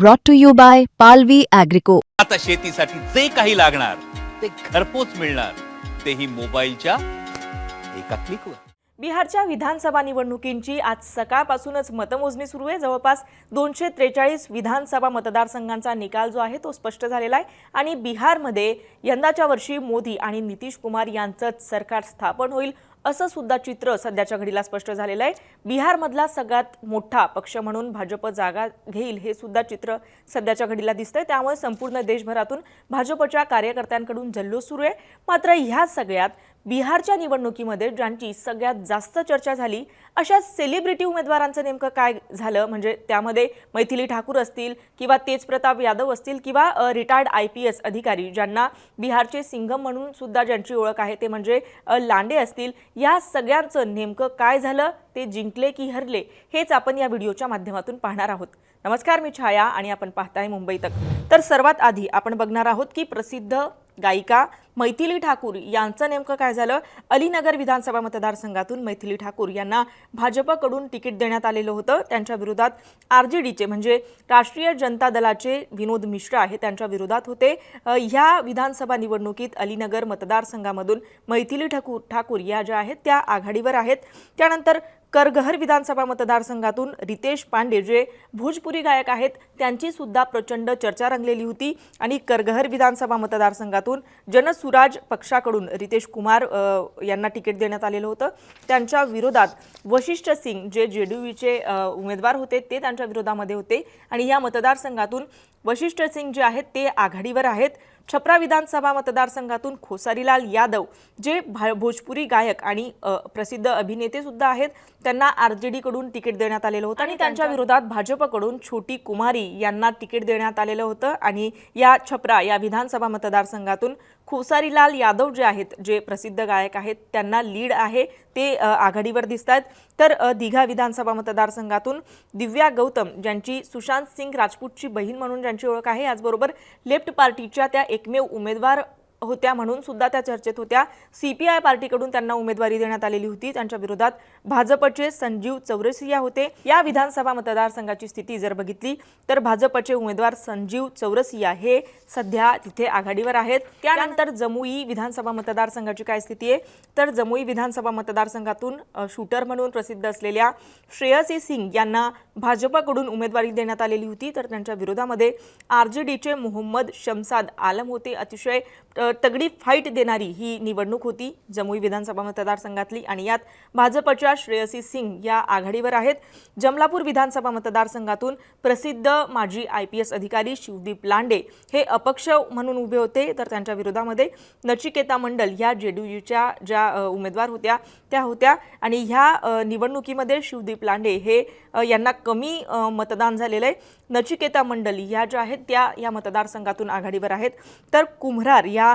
brought to you by Palvi Agrico. आता शेतीसाठी जे काही लागणार ते घरपोच मिळणार. तेही मोबाईलच्या एका क्लिकवर बिहारच्या विधानसभा निवडणुकींची आज सकाळपासूनच मतमोजणी सुरू आहे. जवळपास दोनशे त्रेचाळीस विधानसभा मतदारसंघांचा निकाल जो आहे तो स्पष्ट झालेला आहे. आणि बिहारमध्ये यंदाच्या वर्षी मोदी आणि नितीश कुमार यांचंच सरकार स्थापन होईल असं सुद्धा चित्र सध्याच्या घडीला स्पष्ट झालेलं आहे. बिहारमधला सगळ्यात मोठा पक्ष म्हणून भाजप जागा घेईल हे सुद्धा चित्र सध्याच्या घडीला दिसतंय. त्यामुळे संपूर्ण देशभरातून भाजपच्या कार्यकर्त्यांकडून जल्लोष सुरू आहे. मात्र ह्या सगळ्यात बिहारच्या निवडणुकीमध्ये ज्यांची सगळ्यात जास्त चर्चा झाली अशा सेलिब्रिटी उमेदवारांचं नेमकं काय झालं? म्हणजे त्यामध्ये मैथिली ठाकूर असतील किंवा तेज प्रताप यादव असतील किंवा रिटायर्ड आय पी एस अधिकारी ज्यांना बिहारचे सिंघम म्हणून सुद्धा ज्यांची ओळख आहे ते म्हणजे लांडे असतील. या सगळ्यांचं नेमकं काय झालं? ते जिंकले की हरले? हेच आपण या व्हिडिओच्या माध्यमातून पाहणार आहोत. नमस्कार मी छाया आणि आपण पाहताय मुंबई तक. तर सर्वात आधी आपण बघणार आहोत की प्रसिद्ध गायिका मैथिली ठाकूर यांचं नेमकं काय झालं? अलीनगर विधानसभा मतदारसंघातून मैथिली ठाकूर यांना भाजपकडून तिकीट देण्यात आलेलं होतं. त्यांच्या विरोधात आर जे डीचे म्हणजे राष्ट्रीय जनता दलाचे विनोद मिश्रा हे त्यांच्या विरोधात होते. ह्या विधानसभा निवडणुकीत अलीनगर मतदारसंघामधून मैथिली ठाकूर ठाकूर या ज्या आहेत त्या आघाडीवर आहेत. त्यानंतर करगहर विधानसभा मतदारसंघातून रितेश पांडे जे भोजपुरी गायक आहेत त्यांची सुद्धा प्रचंड चर्चा रंगलेली होती. आणि करगहर विधानसभा मतदारसंघातून जनसुराज पक्षाकडून रितेश कुमार यांना तिकीट देण्यात आलेलं होतं. त्यांच्या विरोधात वशिष्ठ सिंग जे जे डी यूचे उमेदवार होते ते त्यांच्या विरोधामध्ये होते. आणि या मतदारसंघातून वशिष्ठ सिंग जे आहेत ते आघाडीवर आहेत. छपरा विधानसभा मतदारसंघातून खोसारीलाल यादव जे भोजपुरी गायक आणि प्रसिद्ध अभिनेते सुद्धा आहेत त्यांना आर जे डीकडून तिकीट देण्यात आलेलं होतं आणि त्यांच्या विरोधात भाजपकडून छोटी कुमारी यांना तिकीट देण्यात आलेलं होतं. आणि या छपरा या विधानसभा मतदारसंघातून खुसारीलाल यादव जे आहेत जे प्रसिद्ध गायक आहेत त्यांना लीड आहे ते आघाडीवर दिसत आहेत तर दिघा विधानसभा मतदारसंघातून दिव्या गौतम ज्यांची सुशांत सिंग राजपूतची बहीण म्हणून ज्यांची ओळख आहे याचबरोबर लेफ्ट पार्टीच्या त्या एकमेव उमेदवार होत्या म्हणून सुद्धा त्या चर्चेत होत्या. सी पी आय पार्टीकडून त्यांना उमेदवारी देण्यात आलेली होती. त्यांच्या विरोधात भाजपचे संजीव चौरसिया होते. या विधानसभा मतदारसंघाची स्थिती जर बघितली तर भाजपचे उमेदवार संजीव चौरसिया हे सध्या तिथे आघाडीवर आहेत. त्यानंतर जमुई विधानसभा मतदारसंघाची काय स्थिती आहे? तर जमुई विधानसभा मतदारसंघातून शूटर म्हणून प्रसिद्ध असलेल्या श्रेयसी सिंग यांना भाजपकडून उमेदवारी देण्यात आलेली होती. तर त्यांच्या विरोधामध्ये आर जे डीचे मोहम्मद शमसाद आलम होते. अतिशय तगडी फाईट देणारी ही निवडणूक होती. जमुई विधानसभा मतदारसंघातली आणि यात भाजपच्या श्रेयसी सिंग या आघाडीवर आहेत. जमलापूर विधानसभा मतदारसंघातून प्रसिद्ध माजी आय पी एस अधिकारी शिवदीप लांडे हे अपक्ष म्हणून उभे होते. तर त्यांच्या विरोधामध्ये नचिकेता मंडल ह्या जेडीयूच्या ज्या उमेदवार होत्या त्या होत्या. आणि ह्या निवडणुकीमध्ये शिवदीप लांडे हे यांना कमी मतदान झालेलं आहे. नचिकेता मंडल ह्या ज्या आहेत त्या या मतदारसंघातून आघाडीवर आहेत. तर कुम्हरार या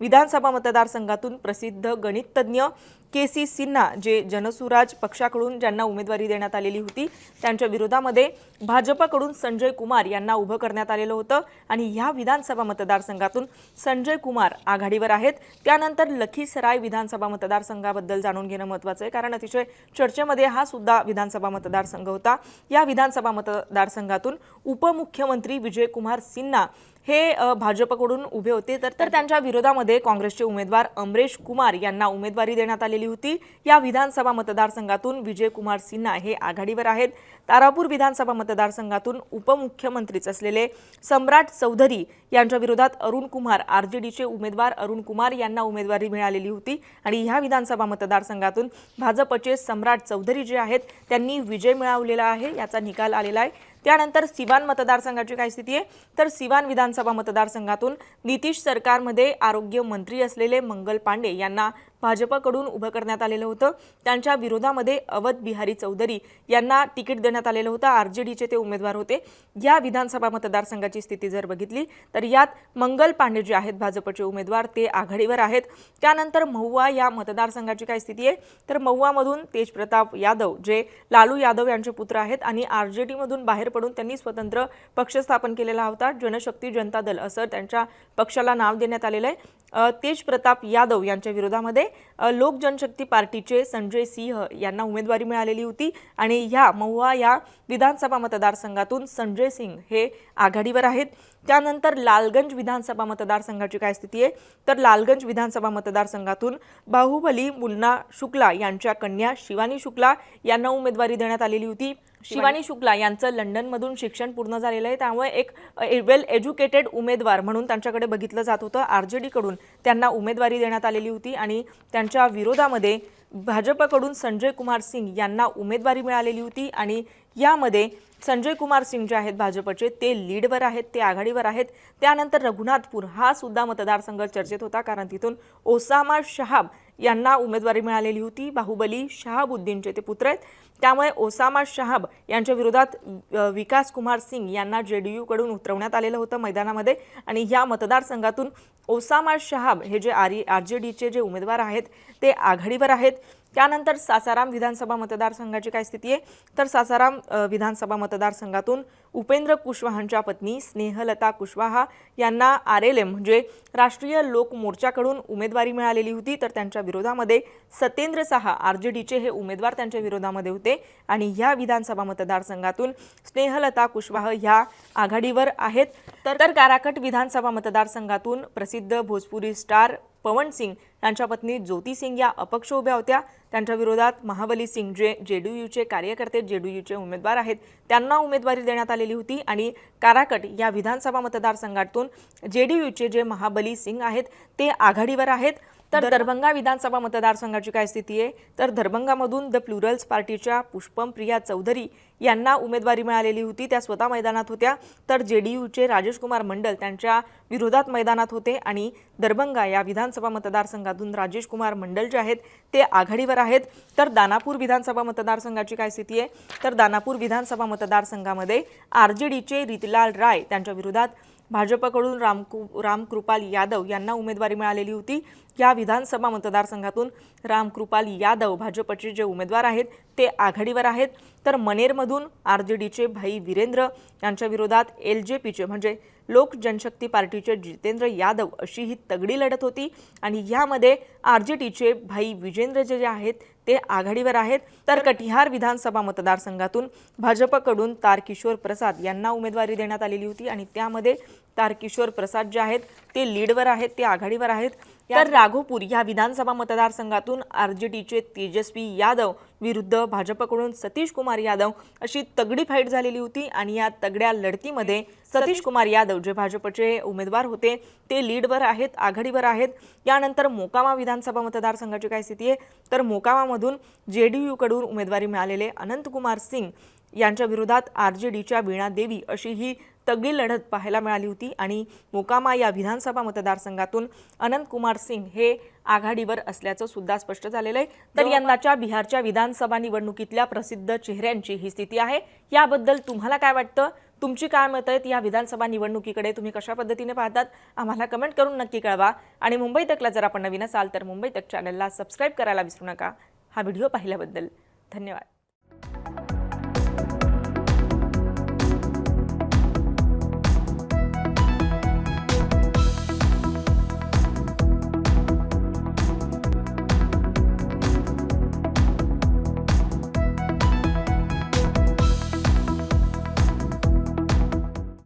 विधानसभा मतदारसंघातून प्रसिद्ध गणिततज्ञ के सी सिन्हा जे जनसुराज पक्षाकडून ज्यांना उमेदवारी देण्यात आलेली होती त्यांच्या विरोधामध्ये भाजपकडून संजय कुमार यांना उभं करण्यात आलेलं होतं आणि ह्या विधानसभा मतदारसंघातून संजय कुमार आघाडीवर आहेत. त्यानंतर लखीसराय विधानसभा मतदारसंघाबद्दल जाणून घेणं महत्त्वाचं आहे कारण अतिशय चर्चेमध्ये हा सुद्धा विधानसभा मतदारसंघ होता. या विधानसभा मतदारसंघातून उपमुख्यमंत्री विजयकुमार सिन्हा हे भाजपकडून उभे होते. तर तर त्यांच्या विरोधामध्ये काँग्रेसचे उमेदवार अमरेश कुमार यांना उमेदवारी देण्यात आलेली होती. या विधानसभा मतदारसंघातून विजयकुमार सिन्हा हे आघाडीवर आहेत. तारापूर विधानसभा मतदारसंघातून उपमुख्यमंत्रीच असलेले सम्राट चौधरी यांच्या विरोधात अरुण कुमार आर जे डीचे उमेदवार अरुण कुमार यांना उमेदवारी मिळालेली होती आणि ह्या विधानसभा मतदारसंघातून भाजपचे सम्राट चौधरी जे आहेत त्यांनी विजय मिळवलेला आहे याचा निकाल आलेला आहे. त्यानंतर सिवान मतदारसंघाची काय स्थिती आहे? तर सिवान विधानसभा मतदारसंघातून नितीश सरकारमध्ये आरोग्य मंत्री असलेले मंगल पांडे यांना भाजपकडून उभं करण्यात आलेलं होतं. त्यांच्या विरोधामध्ये अवध बिहारी चौधरी यांना तिकीट देण्यात आलेलं होतं. आर जे डीचे ते उमेदवार होते. या विधानसभा मतदारसंघाची स्थिती जर बघितली तर यात मंगल पांडे जे आहेत भाजपचे उमेदवार ते आघाडीवर आहेत. त्यानंतर महुवा या मतदारसंघाची काय स्थिती आहे? तर महुवामधून तेजप्रताप यादव जे लालू यादव यांचे पुत्र आहेत आणि आर जे डीमधून बाहेर पडून त्यांनी स्वतंत्र पक्ष स्थापन केलेला होता. जनशक्ती जनता दल असं त्यांच्या पक्षाला नाव देण्यात आलेलं आहे. तेज प्रताप यादव यांच्या विरोधामध्ये लोक जनशक्ती पार्टीचे संजय सिंह यांना उमेदवारी मिळालेली होती आणि ह्या महुआ या विधानसभा मतदारसंघातून संजय सिंग हे आघाडीवर आहेत. त्यानंतर लालगंज विधानसभा मतदारसंघाची काय स्थिती आहे? तर लालगंज विधानसभा मतदारसंघातून बाहुबली मुन्ना शुक्ला यांच्या कन्या शिवानी शुक्ला यांना उमेदवारी देण्यात आलेली होती. शिवानी. शुक्ला यांचं लंडनमधून शिक्षण पूर्ण झालेलं आहे. त्यामुळे एक वेल एज्युकेटेड उमेदवार म्हणून त्यांच्याकडे बघितलं जात होतं. आर जे डीकडून त्यांना उमेदवारी देण्यात आलेली होती आणि यांच्या विरोधामध्ये भाजपकडून संजय कुमार सिंग यांना उमेदवारी मिळालेली होती आणि यामध्ये संजय कुमार सिंग जे आहेत भाजपचे ते लीडवर आहेत ते आघाडीवर आहेत. त्यानंतर रघुनाथपूर हा सुद्धा मतदारसंघ चर्चेत होता कारण तिथून ओसामा शहाब यांना उमेदवारी मिळालेली होती. बाहुबली शहाबुद्दीनचे ते पुत्र आहेत. त्यामुळे ओसामा शहाब यांच्या विरोधात विकास कुमार सिंग यांना जे डी यूकडून उतरवण्यात आलेलं होतं मैदानामध्ये. आणि या मतदारसंघातून ओसामा शहाब हे जे आर आर जे डीचे जे उमेदवार आहेत ते आघाडीवर आहेत. त्यानंतर सासाराम विधानसभा मतदारसंघाची काय स्थिती आहे? तर सासाराम विधानसभा मतदारसंघातून उपेंद्र कुशवाहांच्या पत्नी स्नेहलता कुशवाहा यांना आर एल एम म्हणजे राष्ट्रीय लोक मोर्चाकडून उमेदवारी मिळालेली होती. तर त्यांच्या विरोधामध्ये सत्येंद्र साहा आर जे डीचे हे उमेदवार त्यांच्या विरोधामध्ये होते. आणि ह्या विधानसभा मतदारसंघातून स्नेहलता कुशवाह ह्या आघाडीवर आहेत. तर तर काराकट विधानसभा मतदारसंघातून प्रसिद्ध भोजपुरी स्टार पवन सिंग यांच्या पत्नी ज्योती सिंग या अपक्ष उभ्या होत्या. त्यांच्या विरोधात महाबली सिंग जे जेडीयूचे कार्यकर्ते जेडीयूचे उमेदवार आहेत त्यांना उमेदवारी देण्यात आलेली होती आणि काराकट या विधानसभा मतदारसंघातून जेडीयूचे जे महाबली सिंग आहेत ते आघाडीवर आहेत. तर दरभंगा विधानसभा मतदारसंघाची काय स्थिती आहे? तर दरभंगामधून द प्लुरल्स पार्टीच्या पुष्पम प्रिया चौधरी यांना उमेदवारी मिळालेली होती त्या स्वतः मैदानात होत्या. तर जे डी यूचे राजेश कुमार मंडल त्यांच्या विरोधात मैदानात होते आणि दरभंगा या विधानसभा मतदारसंघातून राजेश कुमार मंडल जे आहेत ते आघाडीवर आहेत. आहेत. तर दानापूर विधानसभा मतदारसंघाची काय स्थिती आहे? तर दानापूर विधानसभा मतदारसंघामध्ये आर जे डीचे रितलाल राय त्यांच्या विरोधात भाजपकडून रामकु रामकृपाल यादव यांना उमेदवारी मिळालेली होती. या विधानसभा मतदारसंघातून रामकृपाल यादव भाजपचे जे उमेदवार आहेत ते आघाडीवर आहेत. तर मनेरमधून आर जे डीचे भाई वीरेंद्र यांच्या विरोधात एल जे पीचे म्हणजे लोक जनशक्ती पार्टीचे जितेंद्र यादव अशी ही तगडी लढत होती. आणि यामध्ये आर जे टीचे भाई विजेंद्र जे जे आहेत ते आघाडीवर आहेत. तर कटिहार विधानसभा मतदारसंघातून भाजपकडून तारकिशोर प्रसाद यांना उमेदवारी देण्यात आलेली होती. आणि त्यामध्ये तारकिशोर प्रसाद जे आहेत ते लीडवर आहेत ते आघाडीवर आहेत. तर राघोपूर या विधानसभा मतदारसंघातून आर जे डीचे तेजस्वी यादव विरुद्ध भाजपकडून सतीश कुमार यादव अशी तगडी फाईट झालेली होती आणि या तगड्या लढतीमध्ये सतीश कुमार यादव जे भाजपचे उमेदवार होते ते लीडवर आहेत आघाडीवर आहेत. यानंतर मोकामा विधानसभा मतदारसंघाची काय स्थिती आहे? तर मोकामामधून जे डी यूकडून उमेदवारी मिळालेले अनंतकुमार सिंग यांच्या विरोधात आर जे डीच्या वीणा देवी अशी ही तगडी लढत पाहायला मिळाली होती आणि मोकामा या विधानसभा मतदारसंघातून अनंत कुमार सिंग हे आघाडीवर असल्याचं सुद्धा स्पष्ट झालेलं आहे. तर यंदाच्या बिहारच्या विधानसभा निवडणुकीतल्या प्रसिद्ध चेहऱ्यांची ही स्थिती आहे. याबद्दल तुम्हाला काय वाटतं? तुमची काय मतं आहेत? या विधानसभा निवडणुकीकडे तुम्ही कशा पद्धतीने पाहतात? आम्हाला कमेंट करून नक्की कळवा. आणि मुंबई तकला जर आपण नवीन असाल तर मुंबई तक चॅनलला सबस्क्राईब करायला विसरू नका. हा व्हिडिओ पाहिल्याबद्दल धन्यवाद.